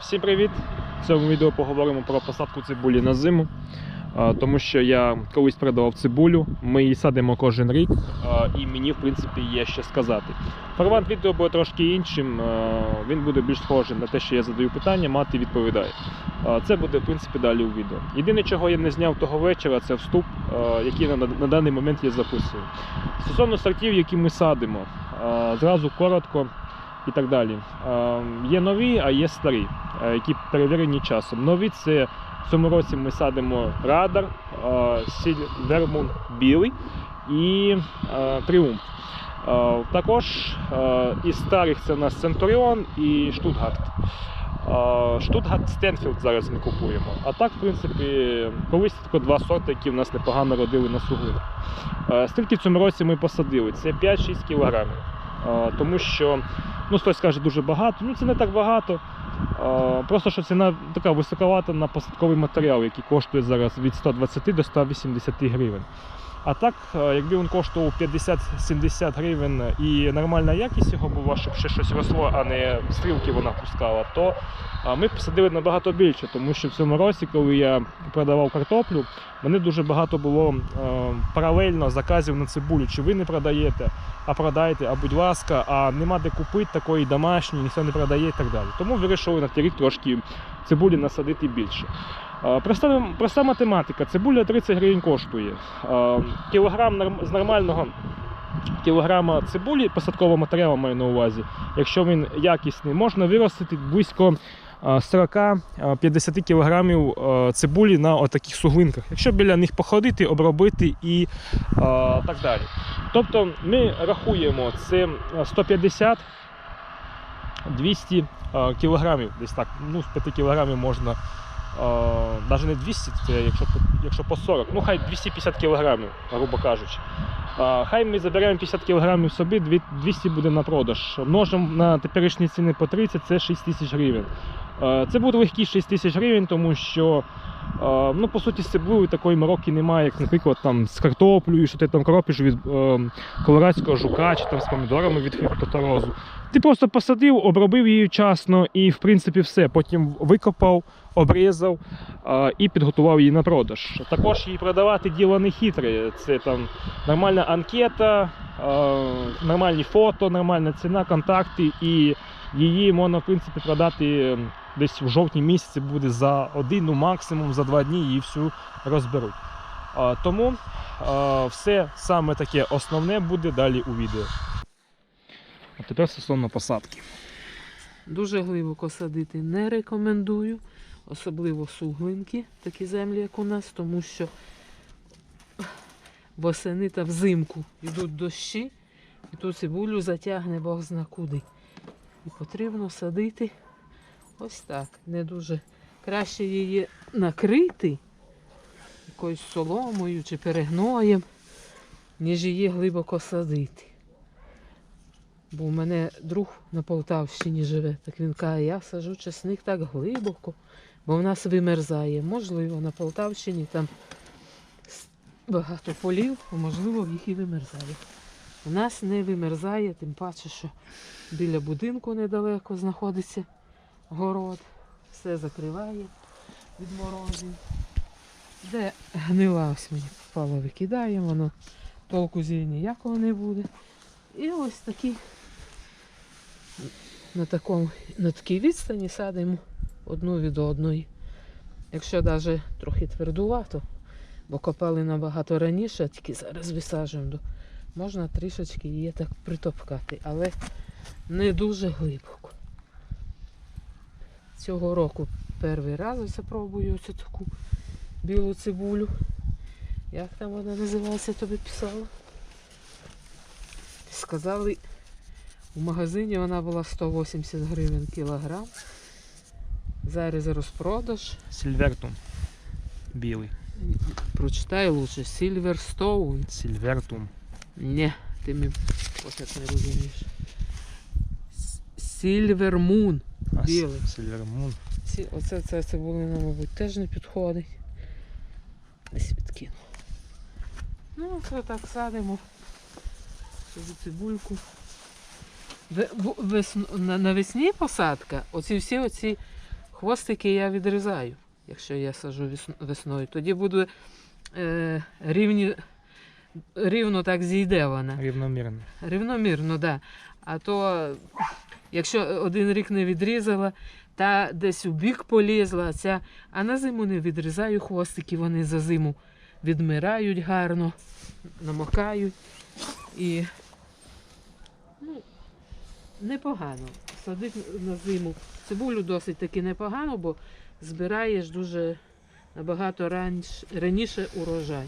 Всім привіт! В цьому відео поговоримо про посадку цибулі на зиму. Тому що я колись продавав цибулю, ми її садимо кожен рік, і мені в принципі є що сказати. Формат відео буде трошки іншим, він буде більш схожим на те, що я задаю питання, мати відповідає. Це буде в принципі далі у відео. Єдине, чого я не зняв того вечора, це вступ, який на, на даний момент я записую. Стосовно сортів, які ми садимо, зразу коротко і так далі. Е, Є нові, а є старі, е, які перевірені часом. Нові це в цьому році ми садимо радар, Сільвермун білий і е, Тріумф. Е, Також е, із старих це у нас Центуріон і Штутгарт. Е, Штутгарт Стенфілд зараз ми купуємо. А так, в принципі, колись тільки два сорти, які в нас непогано родили на суглинах. Е, Скільки в цьому році ми посадили? Це 5-6 кілограмів. Тому що Ну, хтось скаже дуже багато. Ну це не так багато. Просто що ціна така високовата на посадковий матеріал, який коштує зараз від 120 до 180 гривень. А так, е, якби він коштував 50-70 гривень і нормальна якість його була, щоб ще щось росло, а не стрілки вона пускала, то ми б посадили набагато більше, тому що в цьому році, коли я продавав картоплю, мене дуже багато було е, паралельно заказів на цибулю. Чи ви не продаєте, а продаєте, а будь ласка, а нема де купити такої домашньої, ніхто не продає і так далі. Тому вирішили на цей рік трошки цибулі насадити більше. Проста, проста математика. Цибуля 30 гривень коштує. Кілограм з нормального кілограма цибулі, посадкового матеріалу маю на увазі, якщо він якісний, можна виростити близько е, 40-50 кілограмів цибулі на отаких суглинках. Якщо біля них походити, обробити і так далі. Тобто ми рахуємо це 150 200 е, кілограмів, десь так, ну з 5 кілограмів можна навіть не 200, це якщо, якщо по 40, ну хай 250 кілограмів, грубо кажучи. А, Хай ми заберемо 50 кілограмів собі, 200 буде на продаж. Множимо на теперішні ціни по 30, це 6 тисяч гривень. Е, Це буде легкі 6 тисяч гривень, тому що е, ну, по суті з цибулею такої мороки немає, як, наприклад, там, з картоплею, що ти там кропиш від е, колорадського жука чи там, з помідорами від фітоторозу. Ти просто посадив, обробив її вчасно і, в принципі, все. Потім викопав, обрізав і підготував її на продаж. Також її продавати діло не хитре. Це там нормальна анкета, нормальні фото, нормальна ціна, контакти, і її можна, в принципі, продати десь в жовтні місяці буде за один, ну максимум за два дні її всю розберуть. А, тому а, все саме таке основне буде далі у відео. А тепер стосовно посадки. Дуже глибоко садити не рекомендую, особливо суглинки, такі землі, як у нас, тому що восени та взимку йдуть дощі, і ту цибулю затягне Бог зна куди. І потрібно садити ось так. Не дуже краще її накрити якоюсь соломою чи перегноєм, ніж її глибоко садити. Бо у мене друг на Полтавщині живе, так він каже, я сажу чесник так глибоко, бо в нас вимерзає. Можливо, на Полтавщині там багато полів, а можливо, в їх і вимерзає. У нас не вимерзає, тим паче, що біля будинку недалеко знаходиться город, все закриває від морозів. Де гнила ось мені попало, викидаємо, воно толку зі ніякого не буде. І ось такі на, такому, на такій відстані садимо одну від одної. Якщо навіть трохи твердувато, бо копали набагато раніше, тільки зараз висаджуємо, можна трішечки її так притопкати, але не дуже глибоко. Цього року перший раз ось пробую оцю таку білу цибулю. Як там вона називається, тобі писала? Сказали, у магазині вона була 180 гривень кілограм. Зараз розпродаж. Сільвертум. Білий. Прочитай лучше. Silverstone. Сільвертум. Ні, ти мені ось не розумієш. С- Silver Moon. Білий. Сільвермун. Оце ця цибулина, мабуть, теж не підходить. Десь відкину. Ну, це так садимо. Цибульку. Ве- бу- весн- на- Навесні посадка, оці всі оці хвостики я відрізаю, якщо я сажу весною. Тоді буде е, рівні, рівно так зійде вона. Рівномірно. Рівномірно, так. Да. А то, якщо один рік не відрізала, та десь у бік полізла, ця, а на зиму не відрізаю хвостики, вони за зиму відмирають гарно, намокають. І ну, непогано. Садити на зиму цибулю досить таки непогано, бо збираєш дуже набагато раніше, раніше урожай.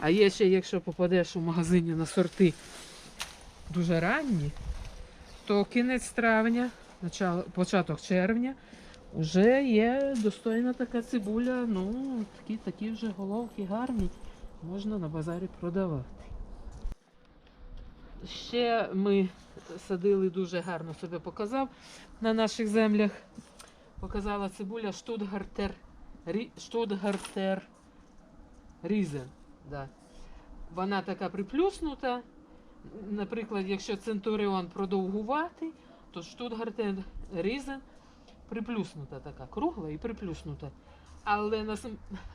А є ще, якщо попадеш у магазині на сорти дуже ранні, то кінець травня, початок червня вже є достойна така цибуля. Ну, такі, такі вже головки гарні, можна на базарі продавати. Ще ми садили дуже гарно себе показав на наших землях. Показала цибуля Штутгартер, Рі, Штутгартер Різен. Да. Вона така приплюснута. Наприклад, якщо Центуріон продовгуватий, то Штутгартен Різен приплюснута така, кругла і приплюснута. Але на,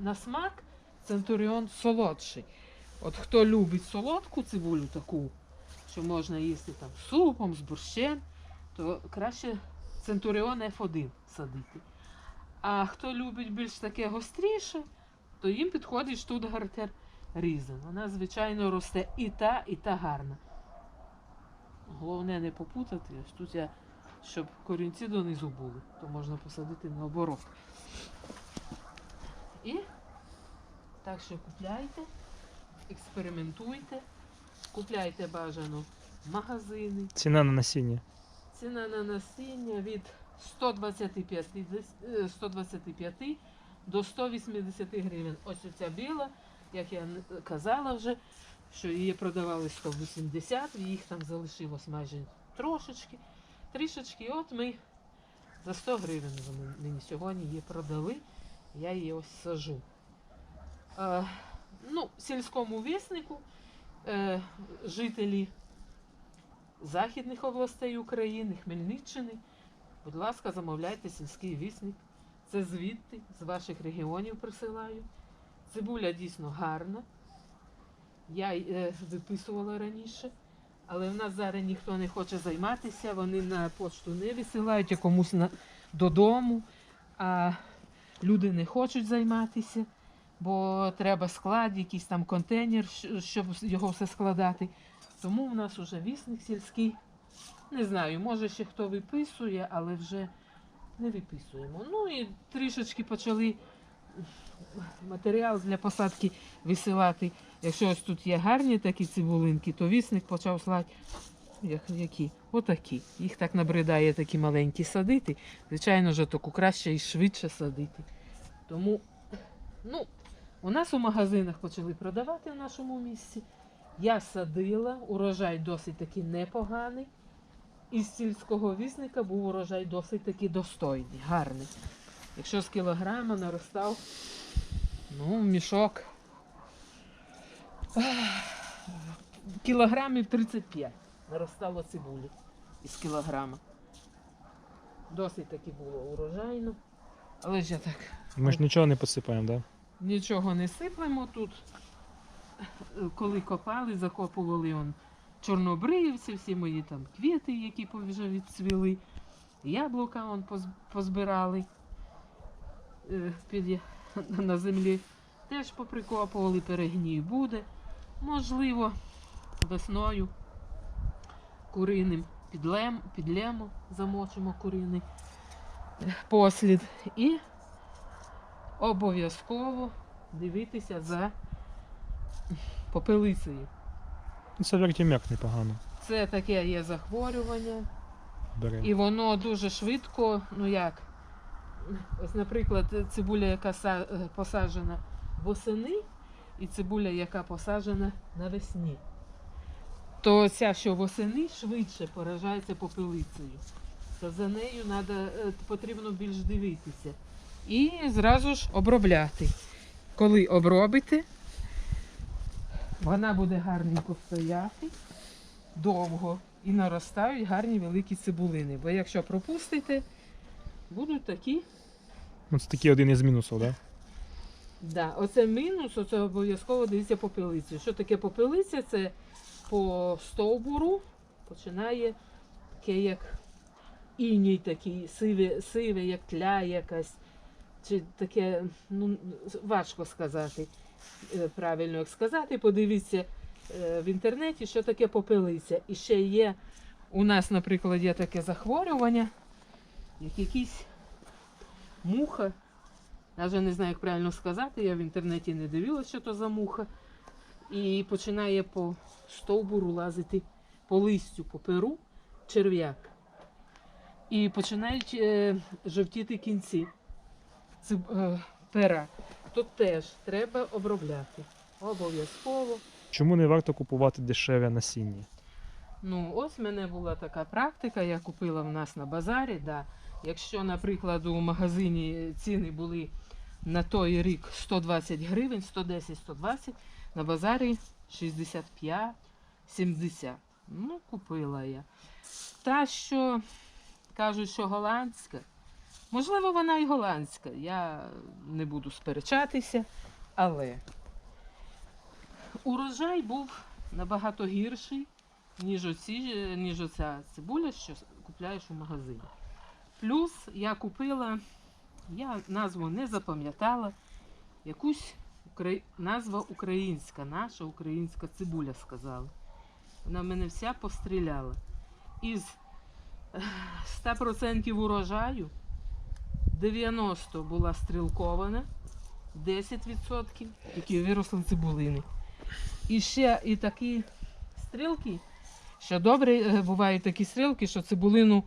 на смак Центуріон солодший. От хто любить солодку цибулю таку, що можна їсти там супом, з борщем, то краще Центуріон F1 садити. А хто любить більш таке гостріше, то їм підходить Штутгартер Різен. Вона, звичайно, росте і та, і та гарна. Головне не попутати. Ось тут я, щоб корінці донизу були, то можна посадити наоборот. І так що купляйте, експериментуйте, купляйте бажано магазини. Ціна на насіння. Ціна на насіння від 125, е, 125 до 180 гривень. Ось оця біла, як я казала вже, що її продавали 180, їх там залишилось майже трошечки, трішечки. От ми за 100 гривень вони мені сьогодні її продали. Я її ось сажу. Е, ну, сільському віснику е, жителі західних областей України, Хмельниччини. Будь ласка, замовляйте сільський вісник. Це звідти, з ваших регіонів присилаю. Цибуля дійсно гарна. Я е, виписувала раніше, але в нас зараз ніхто не хоче займатися, вони на пошту не висилають, а комусь на, додому, а люди не хочуть займатися, бо треба склад, якийсь там контейнер, щоб його все складати. Тому в нас уже вісник сільський. Не знаю, може ще хто виписує, але вже не виписуємо. Ну і трішечки почали матеріал для посадки висилати. Якщо ось тут є гарні такі цибулинки, то вісник почав слати. Як, які? Отакі. Їх так набридає такі маленькі садити. Звичайно ж, краще і швидше садити. Тому, ну, у нас у магазинах почали продавати в нашому місці. Я садила, урожай досить таки непоганий. Із сільського вісника був урожай досить таки достойний, гарний. Якщо з кілограма наростав, ну, мішок. Кілограмів 35 наростало цибулі із кілограма. Досить таки було урожайно. Але ж я так Ми ж нічого не посипаємо, так? Да? Нічого не сиплемо тут. Коли копали, закопували он чорнобривці, всі мої там квіти, які вже відцвіли. Яблука он позбирали під, на землі. Теж поприкопували, перегній буде. Можливо, весною куриним підлем, підлємо, замочимо куриний е, послід. І обов'язково дивитися за попелицею. Це вертімек непогано Це таке є захворювання, бере. і воно дуже швидко, ну як, ось, наприклад, цибуля, яка е, посаджена восени, і цибуля, яка посаджена навесні. То ця, що восени, швидше поражається попелицею. То за нею надо, е, потрібно більш дивитися. І зразу ж обробляти. Коли обробите, вона буде гарненько стояти довго і наростають гарні великі цибулини. Бо якщо пропустите, будуть такі це такий один із мінусів, так? Да? Да, оце мінус, оце обов'язково дивіться попелицю. Що таке попелиця? Це по стовбуру починає таке як іній такий, сиве, сиве, як тля якась. Чи таке, ну, важко сказати е, правильно як сказати. Подивіться е, в інтернеті, що таке попелиця. І ще є у нас, наприклад, є таке захворювання, як якийсь муха. Навіть не знаю, як правильно сказати, я в інтернеті не дивилася, що то за муха. І починає по стовбуру лазити по листю, по перу черв'як. І починають е, жовтіти кінці циб- е, пера. Тут теж треба обробляти. Обов'язково. Чому не варто купувати дешеве насіння? Ну, ось в мене була така практика, я купила в нас на базарі. Да. Якщо, наприклад, у магазині ціни були на той рік 120 гривень, 110-120, на базарі 65-70. Ну, купила я. Та, що кажуть, що голландська, можливо, вона і голландська, я не буду сперечатися, але урожай був набагато гірший ніж, оці, ніж оця цибуля, що купляєш у магазині. Плюс я купила, я назву не запам'ятала, якусь укра... назва українська, наша українська цибуля сказала. Вона мене вся постріляла. Із е, 100% урожаю 90 була стрілкована, 10% які виросли цибулини. І ще і такі стрілки, що добре е, бувають такі стрілки, що цибулину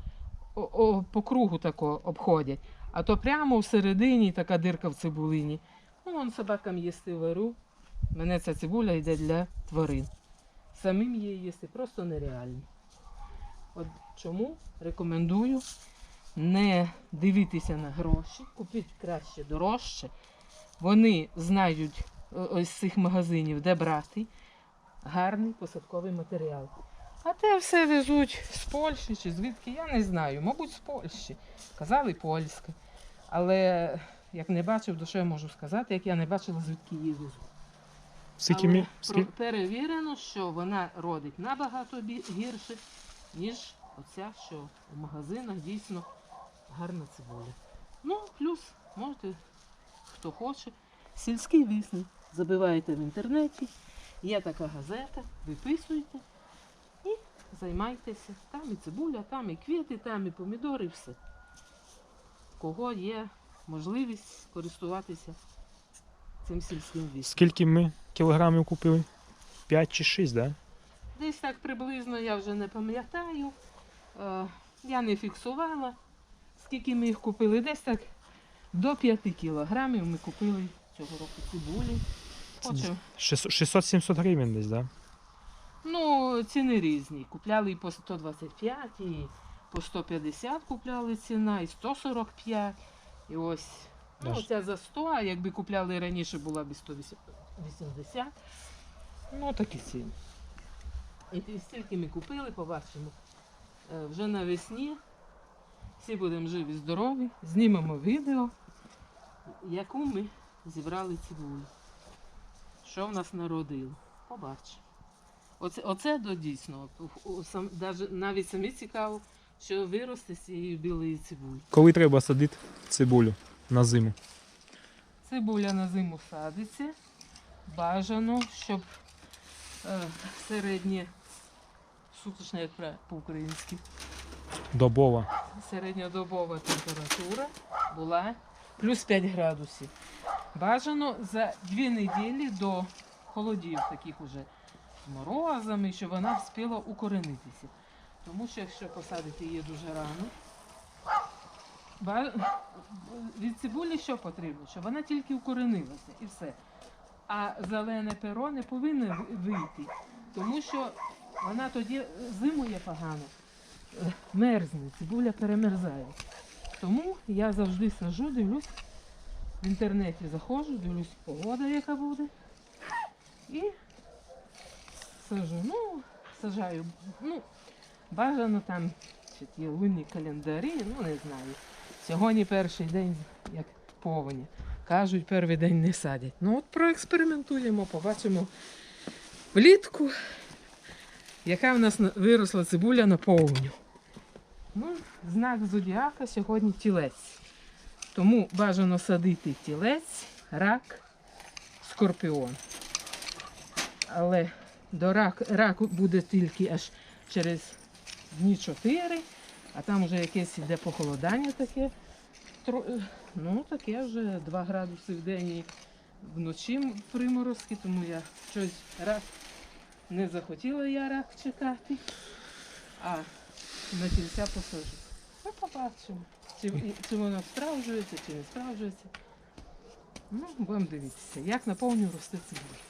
о, по кругу тако обходять. А то прямо всередині така дирка в цибулині. Ну, вон собакам їсти вару. Мене ця цибуля йде для тварин. Самим її їсти просто нереально. От чому рекомендую не дивитися на гроші, купіть краще дорожче. Вони знають ось з цих магазинів, де брати гарний посадковий матеріал. А те все везуть з Польщі чи звідки, я не знаю. Мабуть, з Польщі. Казали польська. Але як не бачив, то що я можу сказати, як я не бачила, звідки її везуть. Скільки Але мі... про- Скільки... перевірено, що вона родить набагато бі- гірше, ніж оця, що в магазинах дійсно гарна цибуля. Ну, плюс можете, хто хоче, сільський вісник. Забиваєте в інтернеті, є така газета, виписуєте займайтеся. Там і цибуля, там і квіти, там і помідори, і все. Кого є можливість користуватися цим сільським вісником. Скільки ми кілограмів купили? 5 чи 6, так? Да? Десь так приблизно я вже не пам'ятаю. Е, я не фіксувала, скільки ми їх купили. Десь так до 5 кілограмів ми купили цього року цибулі. Це Хочу. 600-700 гривень десь, так? Да? Ну, ціни різні. Купляли і по 125, і по 150 купляли ціна, і 145. І ось. Ну, Даже- ця за 100, а якби купляли раніше, була б 180. Ну, такі ціни. І і стільки ми купили, побачимо. Е, Вже навесні. Всі будемо живі, здорові. Знімемо відео, яку ми зібрали цибулю. Що в нас народило. Побачимо. Оце, оце до дійсно. сам- даже, навіть самі цікаво, що виросте з цієї білої цибулі. Коли треба садити цибулю на зиму? Цибуля на зиму садиться. Бажано, щоб е, середнє суточна, як по-українськи, Добова. середньодобова температура була плюс 5 градусів. Бажано за дві неділі до холодів, таких уже морозами, щоб вона встигла укоренитися. Тому що якщо посадити її дуже рано, від цибулі що потрібно? Щоб вона тільки укоренилася і все. А зелене перо не повинне ви- вийти, тому що вона тоді зимує погано, мерзне, цибуля перемерзає. Тому я завжди сажу, дивлюсь, в інтернеті заходжу, дивлюсь, погода яка буде. І сажу. Ну, сажаю. Ну, бажано там чи ті лунні календарі, ну не знаю. Сьогодні перший день, як повені. Кажуть, перший день не садять. Ну от проекспериментуємо, побачимо влітку, яка в нас виросла цибуля на повню. Ну, знак зодіака сьогодні тілець. Тому бажано садити тілець, рак, скорпіон. Але до рак, раку буде тільки аж через дні 4, а там вже якесь іде похолодання таке. Ну, таке вже 2 градуси в день і вночі приморозки, тому я щось рак не захотіла я рак чекати, а на кільця посажу. Ну, побачимо, чи, чи воно справджується, чи не справджується. Ну, будемо дивитися, як наповню росте цибуля.